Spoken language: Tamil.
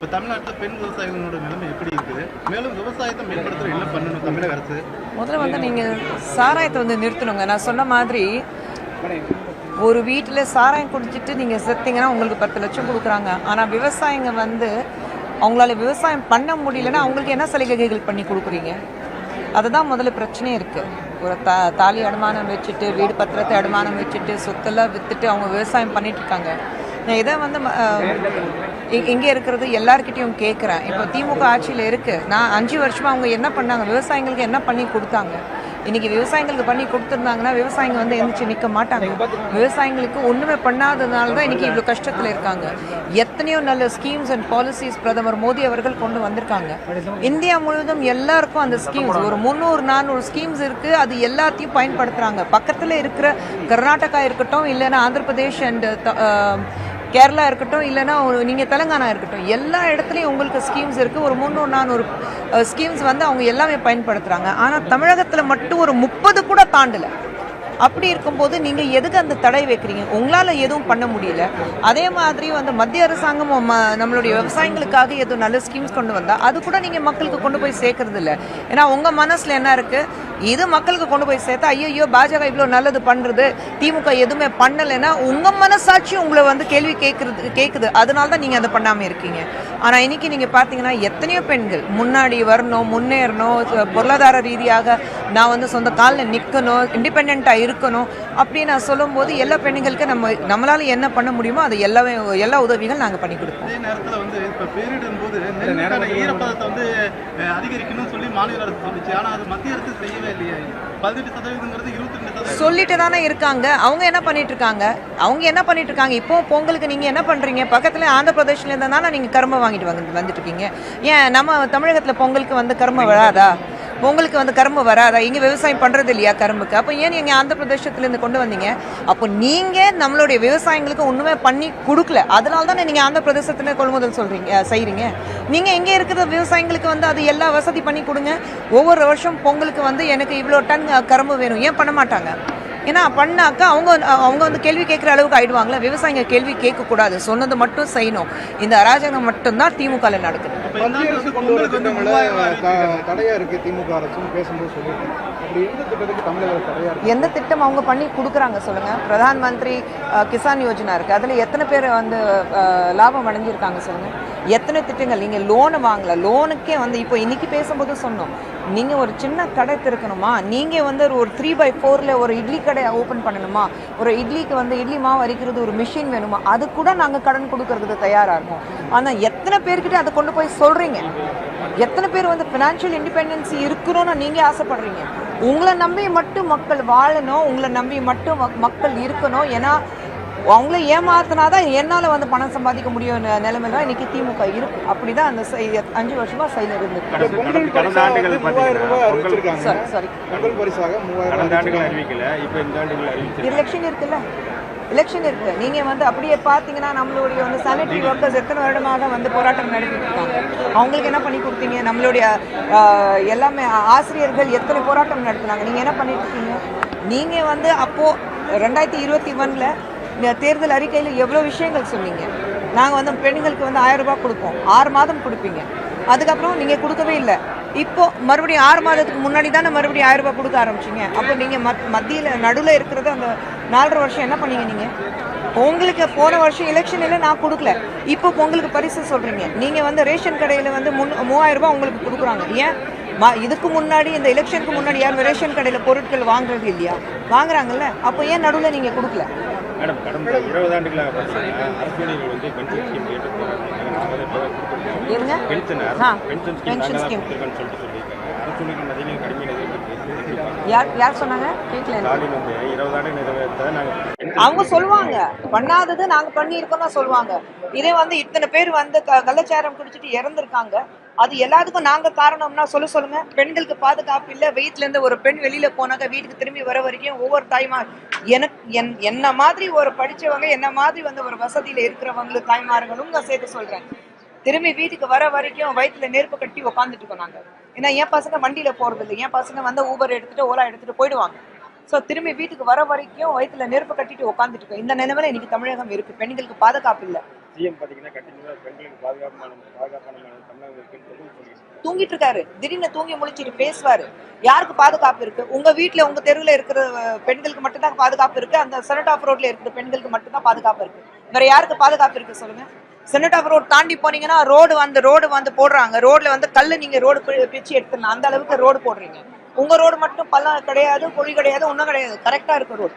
இப்போ தமிழ்நாட்டில் பெண் விவசாயிகளோட நிலைமை எப்படி இருக்குது? மேலும் விவசாயத்தை மேம்படுத்த என்ன பண்ணணும் தமிழக அரசு? முதல்ல வந்து நீங்கள் சாராயத்தை வந்து நிறுத்தணுங்க. நான் சொன்ன மாதிரி ஒரு வீட்டில் சாராயம் குடிச்சிட்டு நீங்கள் செத்தீங்கன்னா உங்களுக்கு பத்து லட்சம் கொடுக்குறாங்க. ஆனால் விவசாயிங்க வந்து அவங்களால விவசாயம் பண்ண முடியலன்னா அவங்களுக்கு என்ன சலுகைகள் பண்ணி கொடுக்குறீங்க? அதுதான் முதல்ல பிரச்சனையே இருக்குது ஒரு தா தாலி அடமானம் வச்சுட்டு வீடு பத்திரத்தை அடமானம் வச்சுட்டு சொத்தெல்லாம் விற்றுட்டு அவங்க விவசாயம் பண்ணிட்டு இருக்காங்க. இதை வந்து இங்கே இருக்கிறது எல்லாருக்கிட்டையும் கேட்குறேன் இப்போ திமுக ஆட்சியில் இருக்குது நான் அஞ்சு வருஷமாக அவங்க என்ன பண்ணாங்க? விவசாயிங்களுக்கு என்ன பண்ணி கொடுத்தாங்க? இன்னைக்கு விவசாயிங்களுக்கு பண்ணி கொடுத்துருந்தாங்கன்னா விவசாயிங்க வந்து எந்திரிச்சு நிற்க மாட்டாங்க. விவசாயிங்களுக்கு ஒன்றுமே பண்ணாததுனால தான் இன்னைக்கு இவ்வளோ கஷ்டத்தில் இருக்காங்க. எத்தனையோ நல்ல ஸ்கீம்ஸ் அண்ட் பாலிசிஸ் பிரதமர் மோடி அவர்கள் கொண்டு வந்திருக்காங்க. இந்தியா முழுவதும் எல்லாருக்கும் அந்த ஸ்கீம்ஸ் ஒரு முந்நூறு நானூறு ஸ்கீம்ஸ் இருக்குது அது எல்லாத்தையும் பயன்படுத்துகிறாங்க பக்கத்தில் இருக்கிற கர்நாடகா இருக்கட்டும் இல்லைன்னா ஆந்திர பிரதேஷ் அண்ட் கேரளா இருக்கட்டும் இல்லைன்னா நீங்கள் தெலுங்கானா இருக்கட்டும் எல்லா இடத்துலையும் உங்களுக்கு ஸ்கீம்ஸ் இருக்குது ஒரு முந்நூறு நானூறு ஸ்கீம்ஸ் வந்து அவங்க எல்லாமே பயன்படுத்துகிறாங்க ஆனால் தமிழகத்தில் மட்டும் ஒரு முப்பது கூட தாண்டலை. அப்படி இருக்கும்போது நீங்கள் எதுக்கு அந்த தடை வைக்கிறீங்க? உங்களால் எதுவும் பண்ண முடியல. அதே மாதிரி வந்து மத்திய அரசாங்கம் ம- நம்மளுடைய விவசாயிகளுக்காக எதுவும் நல்ல ஸ்கீம்ஸ் கொண்டு வந்தால் அது கூட நீங்கள் மக்களுக்கு கொண்டு போய் சேர்க்கறது இல்லை ஏன்னா உங்கள் மனசில் என்ன இருக்குது இது மக்களுக்கு கொண்டு போய் சேர்த்தா ஐயோ பாஜக இவ்வளோ நல்லது பண்ணுறது திமுக எதுவுமே பண்ணலைன்னா உங்கள் மனசாட்சி உங்களை வந்து கேள்வி கேட்குறது கேட்குது அதனால தான் நீங்கள் அதை பண்ணாமல் இருக்கீங்க. ஆனால் இன்னைக்கு நீங்கள் பார்த்தீங்கன்னா எத்தனையோ பெண்கள் முன்னாடி வரணும் முன்னேறணும் பொருளாதார ரீதியாக நான் வந்து சொந்த காலில் நிற்கணும் இண்டிபெண்ட்டாக இருக்கணும் அப்படின்னு நான் சொல்லும்போது எல்லா பெண்களுக்கும் நம்ம நம்மளால என்ன பண்ண முடியுமோ அது எல்லாமே எல்லா உதவிகள் நாங்கள் பண்ணி கொடுப்போம். அதே நேரத்தில் வந்து இப்போ பேரிடும் போது ஈரப்பதத்தை வந்து அதிகரிக்கணும்னு சொல்லி மாநில அரசு சொல்லிச்சு. ஆனால் அது மத்திய அரசு செய்யவே இல்லையே. பதினெட்டு சதவீதங்கிறது இருபத்தி ரெண்டு சதவீதம். சொல்லிட்டு தானே இருக்காங்க. அவங்க என்ன பண்ணிட்டு இருக்காங்க? அவங்க என்ன பண்ணிட்டு இருக்காங்க? இப்போ பொங்கலுக்கு நீங்க என்ன பண்றீங்க? பக்கத்துல ஆந்திர பிரதேஷ்ல இருந்தா தானே நீங்க கரும்பு வாங்கிட்டு வந்து வந்துட்டு இருக்கீங்க ஏன் நம்ம தமிழகத்துல பொங்கலுக்கு வந்து கரும்பு வராதா? பொங்கலுக்கு வந்து கரும்பு வராதா? இங்க விவசாயம் பண்றது இல்லையா கரும்புக்கு? அப்போ ஏன் நீங்க ஆந்திர பிரதேசத்துல இருந்து கொண்டு வந்தீங்க? அப்போ நீங்க நம்மளுடைய விவசாயிங்களுக்கு ஒண்ணுமே பண்ணி கொடுக்கல. அதனால தானே நீங்க ஆந்திர பிரதேசத்துல கொள்முதல் சொல்றீங்க செய்கிறீங்க நீங்கள் நீங்க இங்க இருக்கிற விவசாயிங்களுக்கு வந்து அது எல்லா வசதி பண்ணி கொடுங்க. ஒவ்வொரு வருஷம் பொங்கலுக்கு வந்து எனக்கு இவ்வளோ டன் கரும்பு வேணும். ஏன் பண்ண மாட்டாங்க? ஏன்னா பண்ணாக்கா அவங்க அவங்க வந்து கேள்வி கேட்குற அளவுக்கு ஆயிடுவாங்களே விவசாயிங்க கேள்வி கேட்கக்கூடாது. சொன்னது மட்டும் செய்யணும். இந்த அராஜகம் மட்டும்தான் திமுகவில் நடக்குது. எந்த திட்டம் அவங்க பண்ணி கொடுக்குறாங்க சொல்லுங்க. பிரதான் மந்திரி கிசான் யோஜனா இருக்கு. அதுல எத்தனை பேர் வந்து லாபம் அடைஞ்சிருக்காங்க சொல்லுங்க. எத்தனை திட்டங்கள்? நீங்கள் லோனை வாங்கல. லோனுக்கே வந்து இப்போ இன்றைக்கி பேசும்போது சொன்னோம். நீங்கள் ஒரு சின்ன கடை திறக்கணுமா? நீங்கள் வந்து ஒரு த்ரீ பை ஃபோரில் ஒரு இட்லி கடை ஓப்பன் பண்ணணுமா? ஒரு இட்லிக்கு வந்து இட்லி மாவு அரைக்கிறது ஒரு மிஷின் வேணுமா? அது கூட நாங்கள் கடன் கொடுக்கறதுக்கு தயாராக இருக்கோம். ஆனால் எத்தனை பேர்கிட்ட அதை கொண்டு போய் சொல்கிறீங்க எத்தனை பேர் வந்து ஃபினான்ஷியல் இண்டிபெண்டன்ஸ் இருக்கணும்னு நீங்கள் ஆசைப்படுறீங்க? உங்களை நம்பி மட்டும் மக்கள் வாழணும். உங்களை நம்பி மட்டும் மக்கள் இருக்கணும். ஏன்னா அவங்கள ஏமாத்தினாதான் என்னால் வந்து பணம் சம்பாதிக்க முடியும் நிலைமை தான் இன்னைக்கு திமுக இருக்கு. அப்படிதான் அந்த செய்- அஞ்சு வருஷமா செயல் இருந்து பார்த்தீங்கன்னா, சாரி சாரி. பொங்கல் பரிசாக மூவாயிரம் கடந்த ஆண்டுகள் அறிவிச்சிருக்காங்க. அறிவிக்கல. இப்போ இந்த ஆண்டுகள் அறிவிச்சிருக்காங்க. எலெக்ஷன் இருக்குல்ல? எலெக்ஷன் இருக்கு. நீங்க வந்து அப்படியே பாத்தீங்கன்னா நம்மளுடைய வந்து சானிட்டரி ஒர்க்கர்ஸ் எத்தனை வருடமாக வந்து போராட்டம் நடத்திட்டு இருக்காங்க? அவங்களுக்கு என்ன பண்ணி கொடுத்தீங்க? நம்மளுடைய எல்லாமே ஆசிரியர்கள் எத்தனை போராட்டம் நடத்துனாங்க? நீங்க என்ன பண்ணிட்டு இருக்கீங்க? நீங்க வந்து அப்போ ரெண்டாயிரத்தி இருபத்தி ஒன்ல தேர்தல் அறிக்கையில் எவ்வளோ விஷயங்கள் சொன்னீங்க? நாங்கள் வந்து பெண்களுக்கு வந்து ஆயிரம் ரூபாய் கொடுப்போம். ஆறு மாதம் கொடுப்பீங்க. அதுக்கப்புறம் நீங்கள் கொடுக்கவே இல்லை. இப்போ மறுபடியும் ஆறு மாதத்துக்கு முன்னாடி தானே மறுபடியும் ஆயிரம் ரூபாய் கொடுக்க ஆரம்பிச்சிங்க? அப்போ நீங்கள் மத் மத்தியில் நடுவில் இருக்கிறது அந்த நாலரை வருஷம் என்ன பண்ணீங்க நீங்கள் உங்களுக்கு போன வருஷம் எலெக்ஷனில் நான் கொடுக்கல. இப்போ பொங்கலுக்கு பரிசு சொல்கிறீங்க நீங்கள் வந்து ரேஷன் கடையில் வந்து முன் மூவாயிரம் ரூபாய் உங்களுக்கு கொடுக்குறாங்க. ஏன்? மா இதுக்கு முன்னாடி இந்த எலெக்ஷனுக்கு முன்னாடி யாரும் ரேஷன் கடையில் பொருட்கள் வாங்குறது இல்லையா? வாங்குறாங்கல்ல. அப்போ ஏன் நடுவில் நீங்கள் கொடுக்கல? மேடம் கடந்த இருபது ஆண்டுகளாக பார்த்தீங்கன்னா அரசியலிகள் வந்து பென்ஷன் ஸ்கீம் கேட்டு நாங்கள் பென்ஷன் பென்ஷன் ஸ்கீம் நாங்கள் தான் சொல்லிட்டு சொல்லியிருக்காங்க. கடுமையான யார் யார் சொன்னாங்க? கேட்கல இருபது ஆண்டு நிறைவேற்ற நாங்கள் அவங்க சொல்லுவாங்க. பண்ணாதது நாங்க பண்ணியிருக்கோம் தான் சொல்லுவாங்க. இதே வந்து இத்தனை பேர் வந்து கள்ளச்சாரம் குடிச்சிட்டு இறந்துருக்காங்க. அது எல்லாத்துக்கும் நாங்க காரணம்னா சொல்ல சொல்லுங்க. பெண்களுக்கு பாதுகாப்பு இல்ல. வெயிட்ல இருந்து ஒரு பெண் வெளியில போனாக்க வீட்டுக்கு திரும்பி வர வரைக்கும் ஒவ்வொரு தாய்மா எனக்கு என் என்ன மாதிரி ஒரு படிச்சவங்க என்ன மாதிரி வந்து ஒரு வசதியில இருக்கிறவங்களுக்கு தாய்மார்களும் நான் சேர்த்து சொல்றேன். திரும்பி வீட்டுக்கு வர வரைக்கும் வயிற்றுல நெருப்பு கட்டி உட்காந்துட்டு இருக்கோம் நாங்க. ஏன்னா என் பசங்க வண்டியில போறது இல்லை. என் பசங்க வந்து ஊபர் எடுத்துட்டு ஓலா எடுத்துட்டு போயிடுவாங்க. ஸோ திரும்பி வீட்டுக்கு வர வரைக்கும் வயிற்றுல நெருப்பு கட்டிட்டு உட்காந்துட்டு இருக்கோம். இந்த நிலைமையில இன்னைக்கு தமிழகம் இருக்கு. பெண்களுக்கு பாதுகாப்பு இல்லை. சிஎம் பாத்தீங்கன்னா கண்டினியூவா பெண்களுக்கு பாதுகாப்பான பாதுகாப்பான தமிழகம் இருக்குன்னு தூங்கிட்டு இருக்காரு. திடீர்னு தூங்கி முழிச்சிட்டு பேசுவாரு. யாருக்கு பாதுகாப்பு இருக்கு? உங்க வீட்ல உங்க தெருவுல இருக்கிற பெண்களுக்கு மட்டும்தான் பாதுகாப்பு இருக்கு? அந்த செனட் ஆஃப் ரோட்ல இருக்கிற பெண்களுக்கு மட்டும்தான் பாதுகாப்பு இருக்கு. வேற யாருக்கு பாதுகாப்பு இருக்கு சொல்லுங்க? செனட் ஆஃப் ரோட் தாண்டி போனீங்கன்னா ரோடு வந்து ரோடு வந்து போடுறாங்க. ரோட்ல வந்து கல்லு நீங்க ரோடு பிச்சு எடுத்துடலாம். அந்த அளவுக்கு ரோடு போடுறீங்க. உங்க ரோடு மட்டும் பள்ளம் கிடையாது பொழி கிடையாது ஒன்றும் கிடையாது. கரெக்டா இருக்க ரோடு